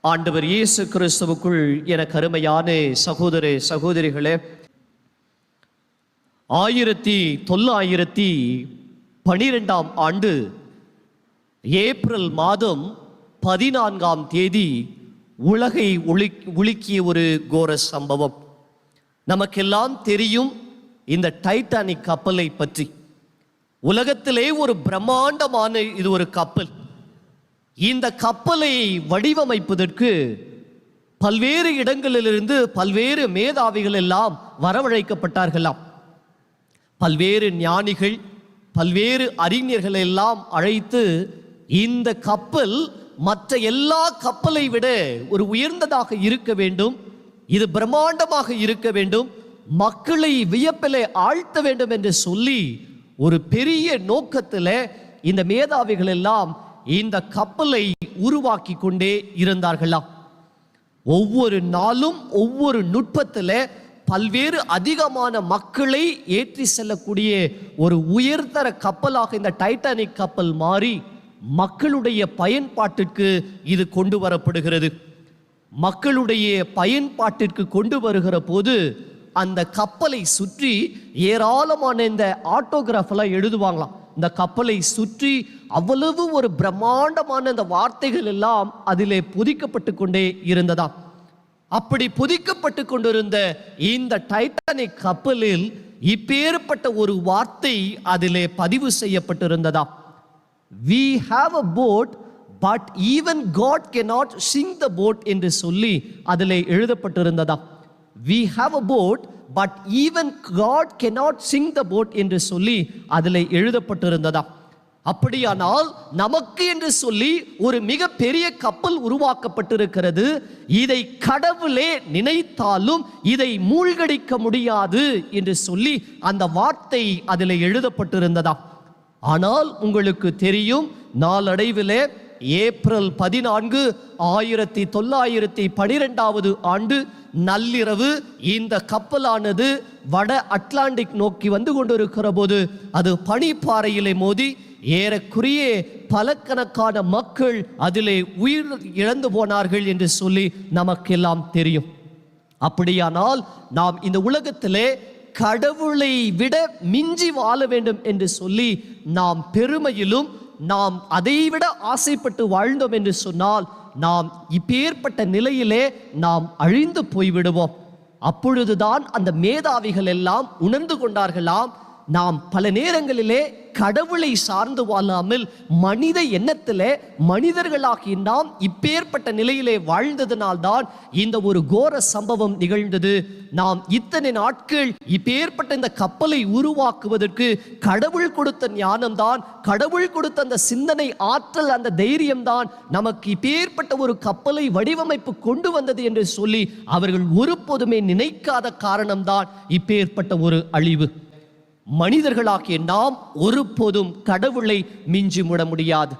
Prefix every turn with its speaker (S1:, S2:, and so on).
S1: ஆண்டவர் இயேசு கிறிஸ்துவுக்குள் என கருமையான சகோதர சகோதரிகளே ஆயிரத்தி தொள்ளாயிரத்தி பனிரெண்டாம் ஆண்டு ஏப்ரல் மாதம் பதினான்காம் தேதி உலகை ஒளி உலுக்கிய ஒரு கோர சம்பவம். நமக்கெல்லாம் தெரியும் இந்த டைட்டானிக் கப்பலை பற்றி. உலகத்திலே ஒரு பிரம்மாண்டமான இது ஒரு கப்பல். இந்த கப்பலை வடிவமைப்பதற்கு பல்வேறு இடங்களிலிருந்து பல்வேறு மேதாவிகள் எல்லாம் வரவழைக்கப்பட்டார்களாம். பல்வேறு ஞானிகள் பல்வேறு அறிஞர்கள் எல்லாம் அழைத்து இந்த கப்பல் மற்ற எல்லா கப்பலை விட ஒரு உயர்ந்ததாக இருக்க வேண்டும் இது பிரம்மாண்டமாக இருக்க வேண்டும் மக்களை வியப்பிலே ஆழ்த்த வேண்டும் என்று சொல்லி ஒரு பெரிய நோக்கத்தில் இந்த மேதாவிகள் எல்லாம் இந்த கப்பலை உருவாக்கி கொண்டே இருந்தார்களா? ஒவ்வொரு நாளும் ஒவ்வொரு நுட்பத்தில் பல்வேறு அதிகமான மக்களை ஏற்றி செல்லக்கூடிய ஒரு உயர்தர கப்பலாக இந்த டைட்டானிக் கப்பல் மாறி மக்களுடைய பயன்பாட்டிற்கு இது கொண்டு வரப்படுகிறது. மக்களுடைய பயன்பாட்டிற்கு கொண்டு வருகிற போது அந்த கப்பலை சுற்றி ஏராளமான இந்த ஆட்டோகிராஃபெல்லாம் எழுதுவாங்களாம். இந்த கப்பலை சுற்றி அவ்வளவு ஒரு பிரம்மாண்டமான அந்த வார்த்தைகள் எல்லாம் அதிலே புதிக்கப்பட்டு கொண்டே இருந்ததாம் அப்படி புதிக்கப்பட்டு கொண்டிருந்த இந்த டைட்டானிக் கப்பலில் இப்பேற்பட்ட ஒரு வார்த்தை அதிலே பதிவு செய்யப்பட்டிருந்ததா? We have a boat but even God can not sink the boat என்று சொல்லி அதிலே எழுதப்பட்டிருந்ததா? We have a boat but even God cannot sink the boat என்று சொல்லி அதில் எழுதப்பட்டிருந்ததா? அப்படியானால் நமக்கு என்று சொல்லி ஒரு மிக பெரிய கப்பல் உருவாக்கப்பட்டிருக்கிறது. இதை கடவுளே நினைத்தாலும் இதை மூழ்கடிக்க முடியாது என்று சொல்லி அந்த வார்த்தை அதில் எழுதப்பட்டிருந்ததா? ஆனால் உங்களுக்கு தெரியும் நாளடைவிலே ஏப்ரல் பதினான்கு ஆயிரத்தி தொள்ளாயிரத்தி பனிரெண்டாவது ஆண்டு நள்ளிரவு இந்த கப்பலானது வட அட்லாண்டிக் நோக்கி வந்து கொண்டிருக்கிற போது அது பனிப்பாறையிலே மோதி ஏறக்குறைய பலக்கணக்கான மக்கள் அதிலே உயிர் இழந்து போனார்கள் என்று சொல்லி நமக்கெல்லாம் தெரியும். அப்படியானால் நாம் இந்த உலகத்திலே கடவுளை விட மிஞ்சி வாழ வேண்டும் என்று சொல்லி நாம் பெருமையிலும் நாம் அதைவிட ஆசைப்பட்டு வாழ்ந்தோம் என்று சொன்னால் நாம் இப்பேற்பட்ட நிலையிலே நாம் அழிந்து போய்விடுவோம். அப்பொழுதுதான் அந்த மேதாவிகள் எல்லாம் உணர்ந்து கொண்டார்களாம். நாம் பல நேரங்களிலே கடவுளை சார்ந்து வாழாமல் மனித எண்ணத்திலே மனிதர்களாகி நாம் இப்பேற்பட்ட நிலையிலே வாழ்ந்ததினால்தான் இந்த ஒரு கோர சம்பவம் நிகழ்ந்தது. நாம் இத்தனை நாட்கள் இப்பேற்பட்ட இந்த கப்பலை உருவாக்குவதற்கு கடவுள் கொடுத்த ஞானம்தான் கடவுள் கொடுத்த அந்த சிந்தனை ஆற்றல் அந்த தைரியம்தான் நமக்கு இப்பேற்பட்ட ஒரு கப்பலை வடிவமைப்பு கொண்டு வந்தது என்று சொல்லி அவர்கள் ஒருபோதுமே நினைக்காத காரணம்தான் இப்பேற்பட்ட ஒரு அழிவு. மனிதர்களாகிய நாம் ஒருபோதும் கடவுளை மிஞ்சி முட முடியாது.